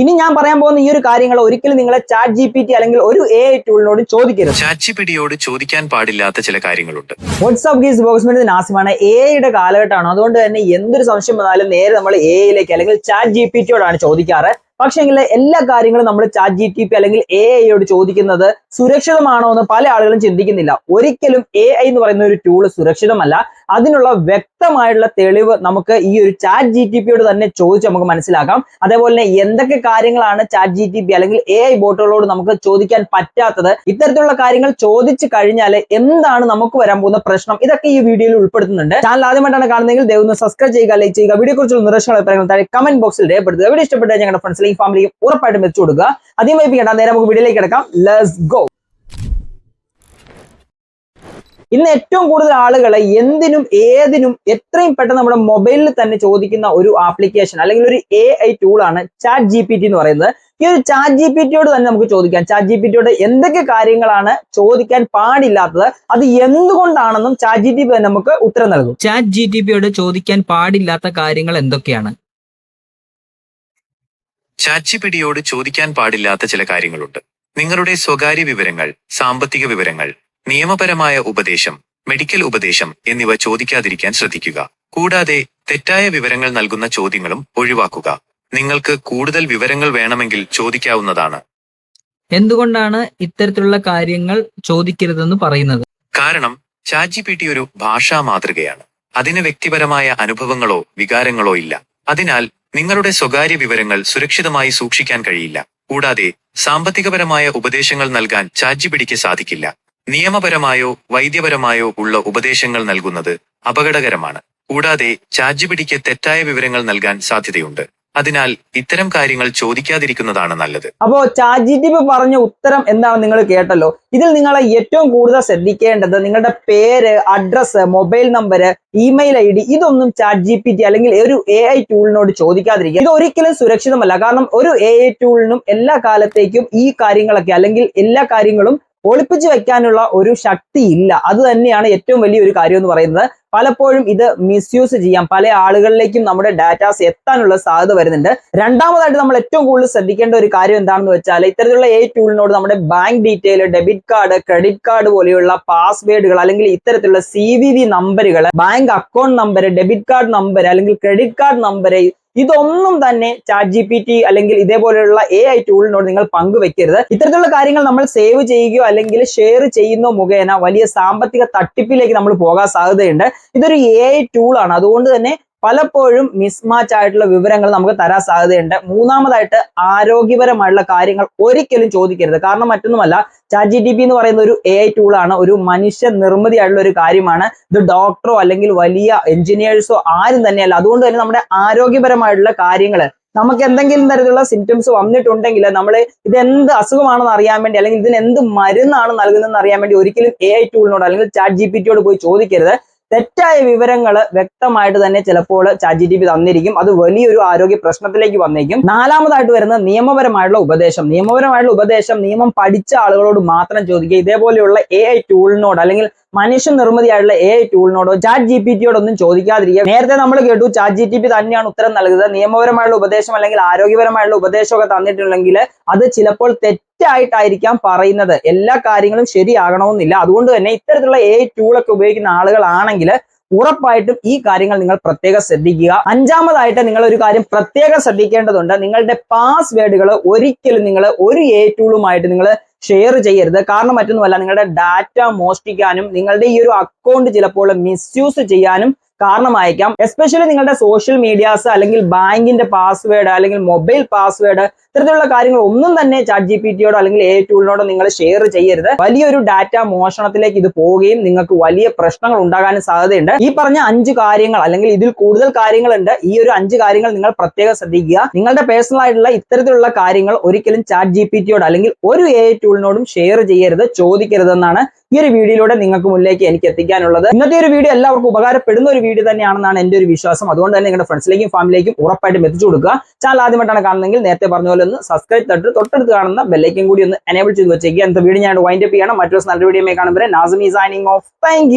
ഇനി ഞാൻ പറയാൻ പോകുന്ന ഈ ഒരു കാര്യങ്ങൾ ഒരിക്കലും നിങ്ങളെ ചാറ്റ് ജി പി ടി അല്ലെങ്കിൽ ഒരു എ ഐ ടൂളിനോട് ചോദിക്കരുത്. ചാറ്റ് ജി പി ടിയോട് ചോദിക്കാൻ പാടില്ലാത്ത ചില കാര്യങ്ങളുണ്ട്. വാട്സ്ആപ്പ് ഗീസ് ബോക്സ്മെന്റ് നാസിമാണ് എ ഐയുടെ കാലഘട്ടമാണ്. അതുകൊണ്ട് തന്നെ എന്തൊരു സംശയം വന്നാലും നേരെ നമ്മൾ എ ഐയിലേക്ക് അല്ലെങ്കിൽ ചാറ്റ് ജി പി ടിയോടാണ് ചോദിക്കാറ്. പക്ഷെങ്കിൽ എല്ലാ കാര്യങ്ങളും നമ്മൾ ചാറ്റ് ജി ടി പി അല്ലെങ്കിൽ എ ഐയോട് ചോദിക്കുന്നത് സുരക്ഷിതമാണോ എന്ന് പല ആളുകളും ചിന്തിക്കുന്നില്ല. ഒരിക്കലും എ ഐ എന്ന് പറയുന്ന ഒരു ടൂൾ സുരക്ഷിതമല്ല. അതിനുള്ള വ്യക്തമായുള്ള തെളിവ് നമുക്ക് ഈ ഒരു ചാറ്റ് ജി ടി പിയോട് തന്നെ ചോദിച്ച് നമുക്ക് മനസ്സിലാക്കാം. അതേപോലെ തന്നെ എന്തൊക്കെ കാര്യങ്ങളാണ് ചാറ്റ് ജി ടി പി അല്ലെങ്കിൽ എ ഐ ബോട്ടുകളോട് നമുക്ക് ചോദിക്കാൻ പറ്റാത്തത്. ഇത്തരത്തിലുള്ള കാര്യങ്ങൾ ചോദിച്ചു കഴിഞ്ഞാൽ എന്താണ് നമുക്ക് വരാൻ പോകുന്ന പ്രശ്നം? ഇതൊക്കെ ഈ വീഡിയോയിൽ ഉൾപ്പെടുത്തുന്നുണ്ട്. ചാനൽ ആദ്യമായിട്ടാണ് കാണുന്നതെങ്കിൽ ദയവ് സബ്സ്ക്രൈബ് ചെയ്യുക ലൈക്ക് ചെയ്യുക വീഡിയോ കുറിച്ചുള്ള നിർദ്ദേശങ്ങൾ അഭിപ്രായങ്ങൾ താഴെ കമന്റ് ബോക്സിൽ രേഖപ്പെടുത്തുക. വീഡിയോ ഇഷ്ടപ്പെട്ടാൽ ഞങ്ങളുടെ ഫ്രണ്ട്സിലെയും ഫാമിലിക്ക് ഉറപ്പായിട്ടും വെച്ചു കൊടുക്കുക. അധികം വൈപ്പിക്കേണ്ട നേരെ നമുക്ക് വീഡിയോയിലേക്ക് കിടക്കാം. ലെറ്റ്സ് ഗോ ഇന്ന് ഏറ്റവും കൂടുതൽ ആളുകൾ എന്തിനും ഏതിനും എത്രയും പെട്ടെന്ന് നമ്മുടെ മൊബൈലിൽ തന്നെ ചോദിക്കുന്ന ഒരു ആപ്ലിക്കേഷൻ അല്ലെങ്കിൽ ഒരു എ ഐ ടൂൾ ആണ് ചാറ്റ് ജി പി ടി എന്ന് പറയുന്നത്. ഈ ഒരു ചാറ്റ് ജി പി ടിയോട് തന്നെ നമുക്ക് ചോദിക്കാം. ചാറ്റ് ജി പി ടിയോട് എന്തൊക്കെ കാര്യങ്ങളാണ് ചോദിക്കാൻ പാടില്ലാത്തത്? അത് എന്തുകൊണ്ടാണെന്നും ചാറ്റ് ജി ടി പി നമുക്ക് ഉത്തരം നൽകും. ചാറ്റ് ജി ടി പിയോട് ചോദിക്കാൻ പാടില്ലാത്ത കാര്യങ്ങൾ എന്തൊക്കെയാണ്? ചാച്ചിപ്പിടിയോട് ചോദിക്കാൻ പാടില്ലാത്ത ചില കാര്യങ്ങളുണ്ട്. നിങ്ങളുടെ സ്വകാര്യ വിവരങ്ങൾ സാമ്പത്തിക വിവരങ്ങൾ നിയമപരമായ ഉപദേശം മെഡിക്കൽ ഉപദേശം എന്നിവ ചോദിക്കാതിരിക്കാൻ ശ്രദ്ധിക്കുക. കൂടാതെ തെറ്റായ വിവരങ്ങൾ നൽകുന്ന ചോദ്യങ്ങളും ഒഴിവാക്കുക. നിങ്ങൾക്ക് കൂടുതൽ വിവരങ്ങൾ വേണമെങ്കിൽ ചോദിക്കാവുന്നതാണ്. എന്തുകൊണ്ടാണ് ഇത്തരത്തിലുള്ള കാര്യങ്ങൾ ചോദിക്കരുതെന്ന് പറയുന്നത്? കാരണം ചാജിപിടി ഒരു ഭാഷാ മാതൃകയാണ്. അതിന് വ്യക്തിപരമായ അനുഭവങ്ങളോ വികാരങ്ങളോ ഇല്ല. അതിനാൽ നിങ്ങളുടെ സ്വകാര്യ വിവരങ്ങൾ സുരക്ഷിതമായി സൂക്ഷിക്കാൻ കഴിയില്ല. കൂടാതെ സാമ്പത്തികപരമായ ഉപദേശങ്ങൾ നൽകാൻ ചാജിപിടിക്ക് സാധിക്കില്ല. നിയമപരമായോ വൈദ്യപരമായോ ഉള്ള ഉപദേശങ്ങൾ നൽകുന്നത് അപകടകരമാണ്. കൂടാതെ ചാജിപിടിക്ക് തെറ്റായ വിവരങ്ങൾ നൽകാൻ സാധ്യതയുണ്ട്. അതിനാൽ ഇത്തരം കാര്യങ്ങൾ ചോദിക്കാതിരിക്കുന്നതാണ് നല്ലത്. അപ്പോ ചാറ്റ് ജി ടി പി പറഞ്ഞ ഉത്തരം എന്താണ് നിങ്ങൾ കേട്ടല്ലോ? ഇതിൽ നിങ്ങൾ ഏറ്റവും കൂടുതൽ ശ്രദ്ധിക്കേണ്ടത് നിങ്ങളുടെ പേര് address mobile number email I D ഇതൊന്നും ചാറ്റ് ജി പി ടി അല്ലെങ്കിൽ ഒരു എ ഐ ടൂളിനോട് ചോദിക്കാതിരിക്കുക. ഇത് ഒരിക്കലും സുരക്ഷിതമല്ല. കാരണം ഒരു എ ഐ ടൂളിനും എല്ലാ കാലത്തേക്കും ഈ കാര്യങ്ങളൊക്കെ അല്ലെങ്കിൽ എല്ലാ കാര്യങ്ങളും ഒളിപ്പിച്ചു വെക്കാനുള്ള ഒരു ശക്തി ഇല്ല അത് തന്നെയാണ് ഏറ്റവും വലിയ ഒരു കാര്യം എന്ന് പറയുന്നത്. പലപ്പോഴും ഇത് മിസ്യൂസ് ചെയ്യാം. പല ആളുകളിലേക്കും നമ്മുടെ ഡാറ്റാസ് എത്താനുള്ള സാധ്യത വരുന്നുണ്ട്. രണ്ടാമതായിട്ട് നമ്മൾ ഏറ്റവും കൂടുതൽ ശ്രദ്ധിക്കേണ്ട ഒരു കാര്യം എന്താണെന്ന് വെച്ചാൽ ഇത്തരത്തിലുള്ള എ ടൂളിനോട് നമ്മുടെ bank detail debit card credit card പോലെയുള്ള പാസ്വേഡുകൾ അല്ലെങ്കിൽ ഇത്തരത്തിലുള്ള സി നമ്പറുകൾ bank account number debit card number അല്ലെങ്കിൽ ക്രെഡിറ്റ് കാർഡ് നമ്പർ ഇതൊന്നും തന്നെ ചാറ്റ് ജി പി ടി അല്ലെങ്കിൽ ഇതേപോലെയുള്ള എ ഐ ടൂളിനോട് നിങ്ങൾ പങ്കുവെക്കരുത്. ഇത്തരത്തിലുള്ള കാര്യങ്ങൾ നമ്മൾ സേവ് ചെയ്യുകയോ അല്ലെങ്കിൽ ഷെയർ ചെയ്യുന്നോ മുഖേന വലിയ സാമ്പത്തിക തട്ടിപ്പിലേക്ക് നമ്മൾ പോകാൻ സാധ്യതയുണ്ട്. ഇതൊരു എ ഐ ടൂളാണ് അതുകൊണ്ട് തന്നെ പലപ്പോഴും മിസ്മാച്ച് ആയിട്ടുള്ള വിവരങ്ങൾ നമുക്ക് തരാൻ സാധ്യതയുണ്ട്. മൂന്നാമതായിട്ട് ആരോഗ്യപരമായിട്ടുള്ള കാര്യങ്ങൾ ഒരിക്കലും ചോദിക്കരുത്. കാരണം മറ്റൊന്നുമല്ല ചാറ്റ് ജി പി എന്ന് പറയുന്ന ഒരു എ ഐ ടൂളാണ് ഒരു മനുഷ്യ നിർമ്മിതിയായിട്ടുള്ള ഒരു കാര്യമാണ്. ഇത് ഡോക്ടറോ അല്ലെങ്കിൽ വലിയ എഞ്ചിനീയേഴ്സോ ആരും തന്നെയല്ല. അതുകൊണ്ട് തന്നെ നമ്മുടെ ആരോഗ്യപരമായിട്ടുള്ള കാര്യങ്ങൾ നമുക്ക് എന്തെങ്കിലും തരത്തിലുള്ള സിംറ്റംസ് വന്നിട്ടുണ്ടെങ്കിൽ നമ്മൾ ഇത് എന്ത് അസുഖമാണെന്ന് അറിയാൻ വേണ്ടി അല്ലെങ്കിൽ ഇതിന് എന്ത് മരുന്നാണ് നൽകുന്നതെന്ന് അറിയാൻ വേണ്ടി ഒരിക്കലും എ ഐ ടൂളിനോട് അല്ലെങ്കിൽ ചാറ്റ് ജി പോയി ചോദിക്കരുത്. തെറ്റായ വിവരങ്ങൾ വ്യക്തമായിട്ട് തന്നെ ചിലപ്പോൾ ചാറ്റ് ജി ടി പി തന്നിരിക്കും. അത് വലിയൊരു ആരോഗ്യ പ്രശ്നത്തിലേക്ക് വന്നേക്കും. നാലാമതായിട്ട് വരുന്ന നിയമപരമായിട്ടുള്ള ഉപദേശം. നിയമപരമായിട്ടുള്ള ഉപദേശം നിയമം പഠിച്ച ആളുകളോട് മാത്രം ചോദിക്കുക. ഇതേപോലെയുള്ള എ ടൂളിനോട് അല്ലെങ്കിൽ മനുഷ്യ നിർമ്മിതിയായിട്ടുള്ള എ ടൂളിനോടോ ചാറ്റ് ജി പി ടിയോടൊന്നും ചോദിക്കാതിരിക്കുക. നേരത്തെ നമ്മൾ കേട്ടു ചാറ്റ് ജി ടി പി തന്നെയാണ് ഉത്തരം നൽകുന്നത്. നിയമപരമായുള്ള ഉപദേശം അല്ലെങ്കിൽ ആരോഗ്യപരമായുള്ള ഉപദേശമൊക്കെ തന്നിട്ടുണ്ടെങ്കിൽ അത് ചിലപ്പോൾ തെറ്റായിട്ടായിരിക്കാം പറയുന്നത്. എല്ലാ കാര്യങ്ങളും ശരിയാകണമെന്നില്ല. അതുകൊണ്ട് തന്നെ ഇത്തരത്തിലുള്ള എ ടൂളൊക്കെ ഉപയോഗിക്കുന്ന ആളുകളാണെങ്കിൽ ഉറപ്പായിട്ടും ഈ കാര്യങ്ങൾ നിങ്ങൾ പ്രത്യേകം ശ്രദ്ധിക്കുക. അഞ്ചാമതായിട്ട് നിങ്ങൾ ഒരു കാര്യം പ്രത്യേകം ശ്രദ്ധിക്കേണ്ടതുണ്ട്. നിങ്ങളുടെ പാസ്വേഡുകൾ ഒരിക്കലും നിങ്ങൾ ഒരു എ ടൂളുമായിട്ട് നിങ്ങൾ ഷെയർ ചെയ്യരുത്. കാരണം മറ്റൊന്നുമല്ല നിങ്ങളുടെ ഡാറ്റ മോഷ്ടിക്കാനും നിങ്ങളുടെ ഈ ഒരു അക്കൗണ്ട് ചിലപ്പോൾ മിസ്യൂസ് ചെയ്യാനും കാരണമായേക്കാം. എസ്പെഷ്യലി നിങ്ങളുടെ സോഷ്യൽ മീഡിയാസ് അല്ലെങ്കിൽ ബാങ്കിന്റെ പാസ്വേഡ് അല്ലെങ്കിൽ മൊബൈൽ പാസ്വേഡ് ഇത്തരത്തിലുള്ള കാര്യങ്ങൾ ഒന്നും തന്നെ ചാറ്റ് ജി പി ടിയോടോ അല്ലെങ്കിൽ എ ടൂളിനോടോ നിങ്ങൾ ഷെയർ ചെയ്യരുത്. വലിയൊരു ഡാറ്റ മോഷണത്തിലേക്ക് ഇത് പോവുകയും നിങ്ങൾക്ക് വലിയ പ്രശ്നങ്ങൾ ഉണ്ടാകാനും സാധ്യതയുണ്ട്. ഈ പറഞ്ഞ അഞ്ച് കാര്യങ്ങൾ അല്ലെങ്കിൽ ഇതിൽ കൂടുതൽ കാര്യങ്ങളുണ്ട്. ഈ ഒരു അഞ്ച് കാര്യങ്ങൾ നിങ്ങൾ പ്രത്യേകം ശ്രദ്ധിക്കുക. നിങ്ങളുടെ പേഴ്സണൽ ആയിട്ടുള്ള ഇത്തരത്തിലുള്ള കാര്യങ്ങൾ ഒരിക്കലും ചാറ്റ് ജി പി ടിയോട് അല്ലെങ്കിൽ ഒരു എ ടൂളിനോടും ഷെയർ ചെയ്യരുത് ചോദിക്കരുതെന്നാണ് ഈ ഒരു വീഡിയോയിലൂടെ നിങ്ങൾക്ക് മുന്നിലേക്ക് എനിക്ക് എത്തിക്കാനുള്ളത്. ഇന്നത്തെ ഒരു വീഡിയോ എല്ലാവർക്കും ഉപകാരപ്പെടുന്ന ഒരു വീഡിയോ തന്നെയാണെന്നാണ് എന്റെ ഒരു വിശ്വാസം. അതുകൊണ്ട് തന്നെ നിങ്ങളുടെ ഫ്രണ്ട്സിലേക്കും ഫാമിലിയിലേക്കും ഉറപ്പായിട്ടും എത്തിച്ചു കൊടുക്കുക. ചാനൽ ആദ്യമായിട്ടാണ് കാണുന്നതെങ്കിൽ നേരത്തെ പറഞ്ഞ പോലെ ഒന്ന് സബ്സ്ക്രൈബ് തട്ട് തൊട്ടടുത്ത് കാണുന്ന ബെല്ലൈക്കും കൂടി ഒന്ന് എനേബിൾ ചെയ്ത് വെച്ചേക്കുക എന്താ വീഡിയോ ഞാൻ വൈൻഡപ്പ് ചെയ്യണം. മറ്റൊരു നല്ല വീഡിയോ കാണുമ്പോൾ നാസമി സൈനിങ് ഓഫ് താങ്ക്